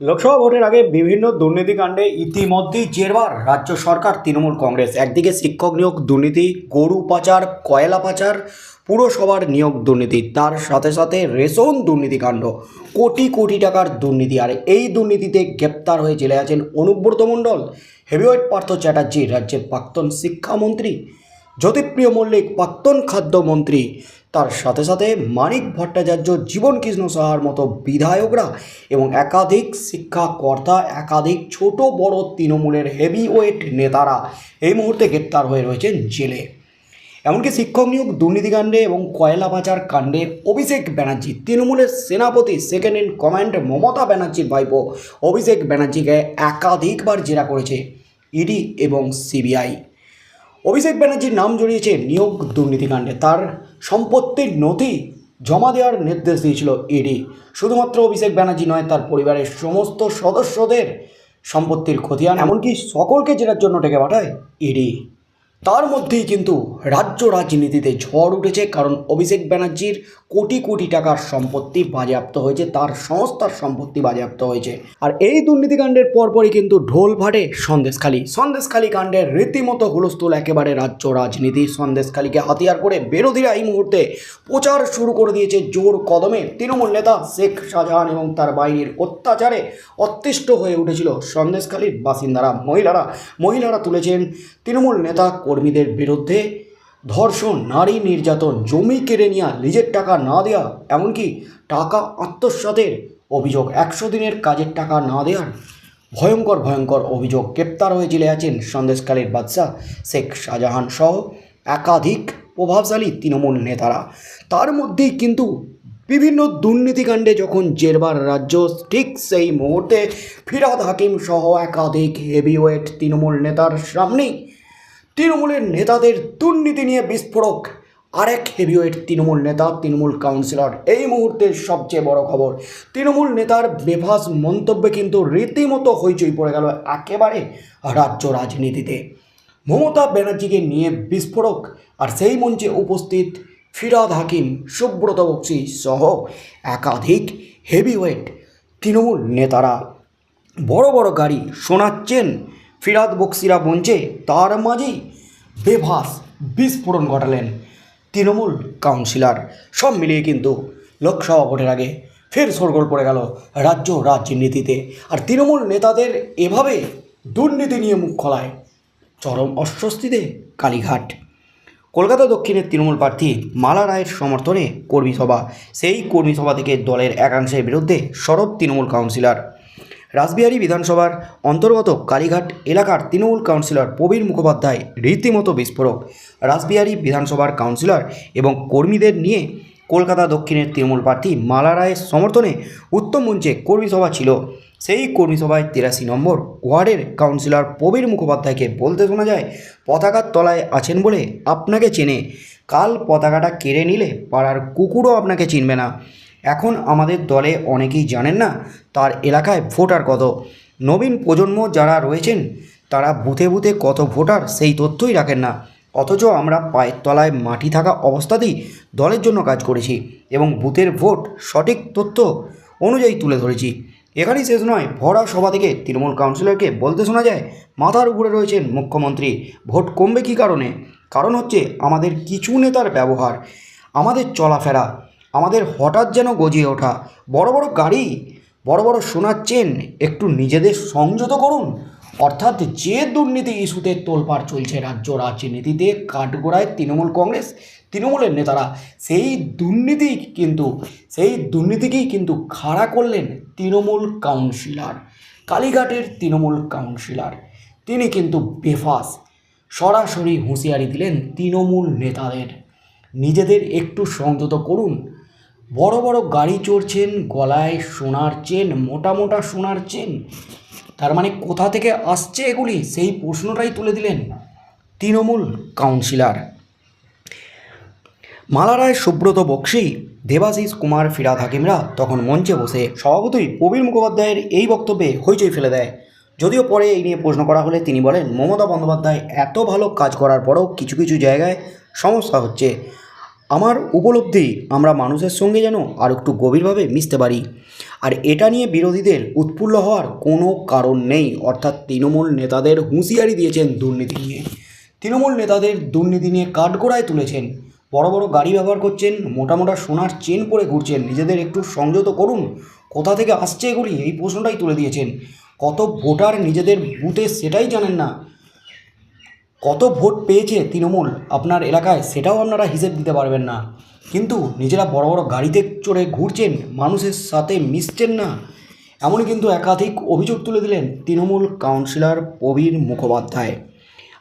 লোকসভা ভোটের আগে বিভিন্ন দুর্নীতিকাণ্ডে ইতিমধ্যেই জেরবার রাজ্য সরকার, তৃণমূল কংগ্রেস। একদিকে শিক্ষক নিয়োগ দুর্নীতি, গরু পাচার, কয়লা পাচার, পুরসভার নিয়োগ দুর্নীতি, তার সাথে সাথে রেশন দুর্নীতিকাণ্ড কোটি কোটি টাকার দুর্নীতি। আর এই দুর্নীতিতে গ্রেপ্তার হয়ে জেলে আছেন অনুব্রত মণ্ডল হেভিওয়েট পার্থ চ্যাটার্জি, রাজ্যের প্রাক্তন শিক্ষামন্ত্রী জ্যোতিপ্রিয় মল্লিক প্রাক্তন খাদ্যমন্ত্রী। তার সাথে সাথে মানিক ভট্টাচার্য জীবন কৃষ্ণ সাহার মতো বিধায়করা এবং একাধিক শিক্ষাকর্তা, একাধিক ছোট বড় তৃণমূলের হেভিওয়েট নেতারা এই মুহূর্তে গ্রেপ্তার হয়ে রয়েছেন জেলে। এমনকি শিক্ষক নিয়োগ দুর্নীতিকাণ্ডে এবং কয়লা পাচার কাণ্ডে অভিষেক ব্যানার্জি, তৃণমূলের সেনাপতি সেকেন্ড ইন কমান্ড মমতা ব্যানার্জির ভাইপো অভিষেক ব্যানার্জিকে একাধিকবার জেরা করেছে ইডি এবং সিবিআই। অভিষেক ব্যানার্জির নাম জড়িয়েছে নিয়োগ দুর্নীতিকাণ্ডে। তার সম্পত্তির নথি জমা দেওয়ার নির্দেশ দিয়েছিল ইডি শুধুমাত্র অভিষেক ব্যানার্জি নয়, তার পরিবারের সমস্ত সদস্যদের সম্পত্তির খতিয়ান এমনকি সকলকে জেরার জন্য ডেকে পাঠায় ইডি তার মধ্যেই কিন্তু রাজ্য রাজনীতিতে ঝড় উঠেছে, কারণ অভিষেক ব্যানার্জির কোটি কোটি টাকার সম্পত্তি বাজেয়াপ্ত হয়েছে, তার সংস্থার সম্পত্তি বাজেয়াপ্ত হয়েছে। আর এই দুর্নীতিকাণ্ডের পরপরই কিন্তু ঢোল ফাটে সন্দেশখালী। সন্দেশখালী কাণ্ডের রীতিমতো হুলস্থুল একেবারে রাজ্য রাজনীতি। সন্দেশখালীকে হাতিয়ার করে বিরোধীরা এই মুহূর্তে প্রচার শুরু করে দিয়েছে জোর কদমে। তৃণমূল নেতা শেখ শাহজাহান এবং তার বাহিনীর অত্যাচারে অতিষ্ঠ হয়ে উঠেছিল সন্দেশখালীর বাসিন্দারা, মহিলারা। মহিলারা তুলেছেন তৃণমূল নেতা কর্মীদের বিরুদ্ধে ধর্ষণ, নারী নির্যাতন, জমি কেড়ে নেওয়া, নিজের টাকা না দেওয়া, এমনকি টাকা আত্মসাতের অভিযোগ। একশো দিনের কাজের টাকা না দেওয়ার ভয়ঙ্কর ভয়ঙ্কর অভিযোগ। গ্রেপ্তার হয়ে জেলে আছেন সন্দেশকালীর বাদশাহ শেখ শাহজাহান সহ একাধিক প্রভাবশালী তৃণমূল নেতারা। তার মধ্যেই কিন্তু বিভিন্ন দুর্নীতিকাণ্ডে যখন জেরবার রাজ্য, ঠিক সেই মুহূর্তে ফিরাদ হাকিম সহ একাধিক হেভিওয়েট তৃণমূল নেতার সামনেই তৃণমূলের নেতাদের দুর্নীতি নিয়ে বিস্ফোরক। আরেক হেভিওয়েট তৃণমূল নেতা, তৃণমূল কাউন্সিলর এই মুহূর্তের সবচেয়ে বড় খবর। তৃণমূল নেতার বেফাস মন্তব্যে কিন্তু রীতিমতো হইচই পড়ে গেল একেবারে রাজ্য রাজনীতিতে। মমতা ব্যানার্জিকে নিয়ে বিস্ফোরক আর সেই মঞ্চে উপস্থিত ফিরাদ হাকিম, সুব্রত বক্সি সহ একাধিক হেভিওয়েট তৃণমূল নেতারা। বড় বড় গাড়ি শোনাচ্ছেন ফিরাদ বক্সিরা মঞ্চে তার মাঝেই বেভাস বিস্ফোরণ ঘটালেন তৃণমূল কাউন্সিলর। সব মিলিয়ে কিন্তু লোকসভা ভোটের আগে ফের সরগোল পড়ে গেল রাজ্য রাজনীতিতে। আর তৃণমূল নেতাদের এভাবে দুর্নীতি নিয়ে মুখ খোলায় চরম অস্বস্তিতে কালীঘাট। কলকাতা দক্ষিণের তৃণমূল প্রার্থী মালা রায়ের সমর্থনে কর্মী সভা সেই কর্মী সভা থেকে দলের একাংশের বিরুদ্ধে সরব তৃণমূল কাউন্সিলর। রাসবিহারী বিধানসভার অন্তর্গত কালীঘাট এলাকার তৃণমূল কাউন্সিলর প্রবীর মুখোপাধ্যায় রীতিমতো বিস্ফোরক। রাসবিহারী বিধানসভার কাউন্সিলর এবং কর্মীদের নিয়ে কলকাতা দক্ষিণের তৃণমূল প্রার্থী মালা রায়ের সমর্থনে উত্তম মঞ্চে কর্মী সভা ছিল। সেই কর্মী সভায় তিরাশি নম্বর ওয়ার্ডের কাউন্সিলর প্রবীর মুখোপাধ্যায়কে বলতে শোনা যায়, পতাকার তলায় আছেন বলে আপনাকে চেনে। কাল পতাকাটা কেড়ে নিলে পাড়ার কুকুরও আপনাকে চিনবে না। এখন আমাদের দলে অনেকেই জানেন না, তার এলাকায় ভোটার কত। নবীন প্রজন্ম যারা রয়েছেন, তারা বুথে বুথে কত ভোটার সেই তথ্যই রাখেন না। অথচ আমরা পায়ের তলায় মাটি থাকা অবস্থাতেই দলের জন্য কাজ করেছি এবং বুথের ভোট সঠিক তথ্য অনুযায়ী তুলে ধরেছি। এখানেই শেষ নয়, ভরা সভা থেকে তৃণমূল কাউন্সিলরকে বলতে শোনা যায়, মাথার উপরে রয়েছেন মুখ্যমন্ত্রী। ভোট কমবে কী কারণে? কারণ হচ্ছে আমাদের কিছু নেতার ব্যবহার, আমাদের চলাফেরা। আমাদের হঠাৎ যেন গজিয়ে ওঠা বড় বড় গাড়ি, বড় বড় সোনার চেন, একটু নিজেদের সংযত করুন। অর্থাৎ যে দুর্নীতি ইস্যুতে তোলপাড় চলছে রাজ্য রাজনীতিতে, কাঠগোড়ায় তৃণমূল কংগ্রেস, তৃণমূলের নেতারা, সেই দুর্নীতি কিন্তু, সেই দুর্নীতিকেই কিন্তু খাড়া করলেন তৃণমূল কাউন্সিলর, কালীঘাটের তৃণমূল কাউন্সিলর। তিনি কিন্তু বেফাস, সরাসরি হুঁশিয়ারি দিলেন তৃণমূল নেতাদের। নিজেদের একটু সংযত করুন বড় বড় গাড়ি চড়ছেন, গলায় সোনার চেন, মোটা মোটা সোনার চেন। তার মানে কোথা থেকে আসছে এগুলি? সেই প্রশ্নটাই তুলে দিলেন তৃণমূল কাউন্সিলর। মালারায় সুব্রত বক্সি, দেবাশিস কুমার, ফিরাদ হাকিমরা তখন মঞ্চে বসে স্বভাবতই প্রবীর মুখোপাধ্যায়ের এই বক্তব্যে হইচই ফেলে দেয়। যদিও পরে এই নিয়ে প্রশ্ন করা হলে তিনি বলেন, মমতা বন্দ্যোপাধ্যায় এত ভালো কাজ করার পরও কিছু কিছু জায়গায় সমস্যা হচ্ছে। আমার উপলব্ধি আমরা মানুষের সঙ্গে যেন আর একটু গভীরভাবে মিশতে পারি। আর এটা নিয়ে বিরোধীদের উৎফুল্ল হওয়ার কোনো কারণ নেই। অর্থাৎ তৃণমূল নেতাদের হুঁশিয়ারি দিয়েছেন দুর্নীতি নিয়ে। তৃণমূল নেতাদের দুর্নীতি নিয়ে কাঠগোড়ায় তুলেছেন। বড় বড় গাড়ি ব্যবহার করছেন, মোটা মোটা সোনার চেন পরে ঘুরছেন। নিজেদের একটু সংযত করুন, কোথা থেকে আসছে এগুলি এই প্রশ্নটাই তুলে দিয়েছেন। কত ভোটার নিজেদের বুথে সেটাই জানেন না। কত ভোট পেয়েছে তৃণমূল আপনার এলাকায় সেটাও আপনারা হিসেব দিতে পারবেন না। কিন্তু নিজেরা বড় বড় গাড়িতে চড়ে ঘুরছেন, মানুষের সাথে মিশছেন না। এমনই কিন্তু একাধিক অভিযোগ তুলে দিলেন তৃণমূল কাউন্সিলর প্রবীর মুখোপাধ্যায়।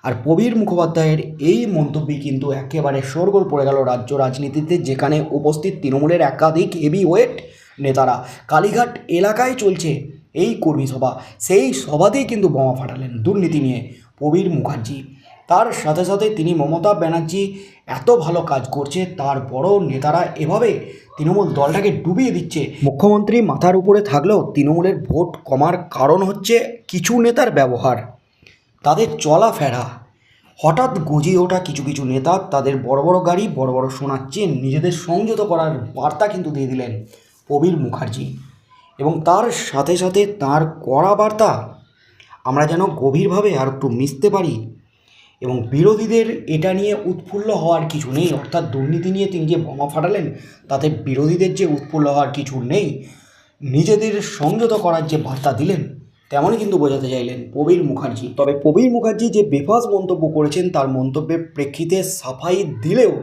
আর প্রবীর মুখোপাধ্যায়ের এই মন্তব্যে কিন্তু একেবারে শোরগোল পড়ে গেল রাজ্য রাজনীতিতে, যেখানে উপস্থিত তৃণমূলের একাধিক হেভি ওয়েট নেতারা। কালীঘাট এলাকায় চলছে এই কর্মী সভা। সেই সভাতেই কিন্তু বোমা ফাটালেন দুর্নীতি নিয়ে প্রবীর মুখার্জি। তার সাথে সাথে তিনি মমতা ব্যানার্জি এত ভালো কাজ করছে তার বড় নেতারা এভাবে তৃণমূল দলটাকে ডুবিয়ে দিচ্ছে। মুখ্যমন্ত্রী মাথার উপরে থাকলেও তৃণমূলের ভোট কমার কারণ হচ্ছে কিছু নেতার ব্যবহার। তাদের চলাফেরা হঠাৎ গজিয়ে ওঠা কিছু কিছু নেতা তাদের বড় বড় গাড়ি বড় বড় সোনার চেন নিজেদের সংযত করার বার্তা কিন্তু দিয়ে দিলেন প্রবীর মুখার্জি। এবং তার সাথে সাথে তার কড়া বার্তা আমরা যেন গভীরভাবে আর একটু মিশতে পারি এবং বিরোধীদের এটা নিয়ে উৎফুল্ল হওয়ার কিছু নেই, অর্থাৎ দুর্নীতি নিয়ে তিনি যে বোমা ফাটালেন, তাতে বিরোধীদের যে উৎফুল্ল হওয়ার কিছু নেই, নিজেদের সংযত করার যে বার্তা দিলেন, তেমনই কিন্তু বোঝাতে চাইলেন প্রবীর মুখার্জি। তবে প্রবীর মুখার্জি যে বেফাস মন্তব্য করেছেন, তার মন্তব্যের প্রেক্ষিতে সাফাই দিলেও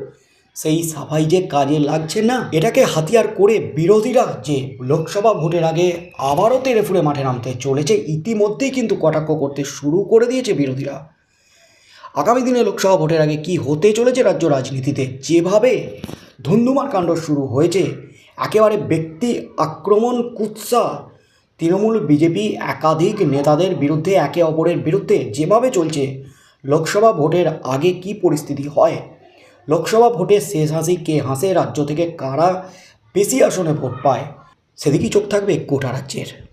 সেই সাফাই যে কাজে লাগছে না, এটাকে হাতিয়ার করে বিরোধীরা যে লোকসভা ভোটের আগে আবারও তেড়ে ফুড়ে মাঠে নামতে চলেছে, ইতিমধ্যেই কিন্তু কটাক্ষ করতে শুরু করে দিয়েছে বিরোধীরা। আগামী দিনে লোকসভা ভোটের আগে কি হতে চলেছে রাজ্য রাজনীতিতে? যেভাবে ধুন্ধুমার কাণ্ড শুরু হয়েছে, একেবারে ব্যক্তি আক্রমণ, কুৎসা, তৃণমূল, বিজেপি, একাধিক নেতাদের বিরুদ্ধে, একে অপরের বিরুদ্ধে যেভাবে চলছে, লোকসভা ভোটের আগে কি পরিস্থিতি হয়? লোকসভা ভোটে শেষ হাসি কে হাসে? রাজ্য থেকে কারা বেশি আসনে ভোট পায়? সেদিকেই চোখ থাকবে গোটা রাজ্যের।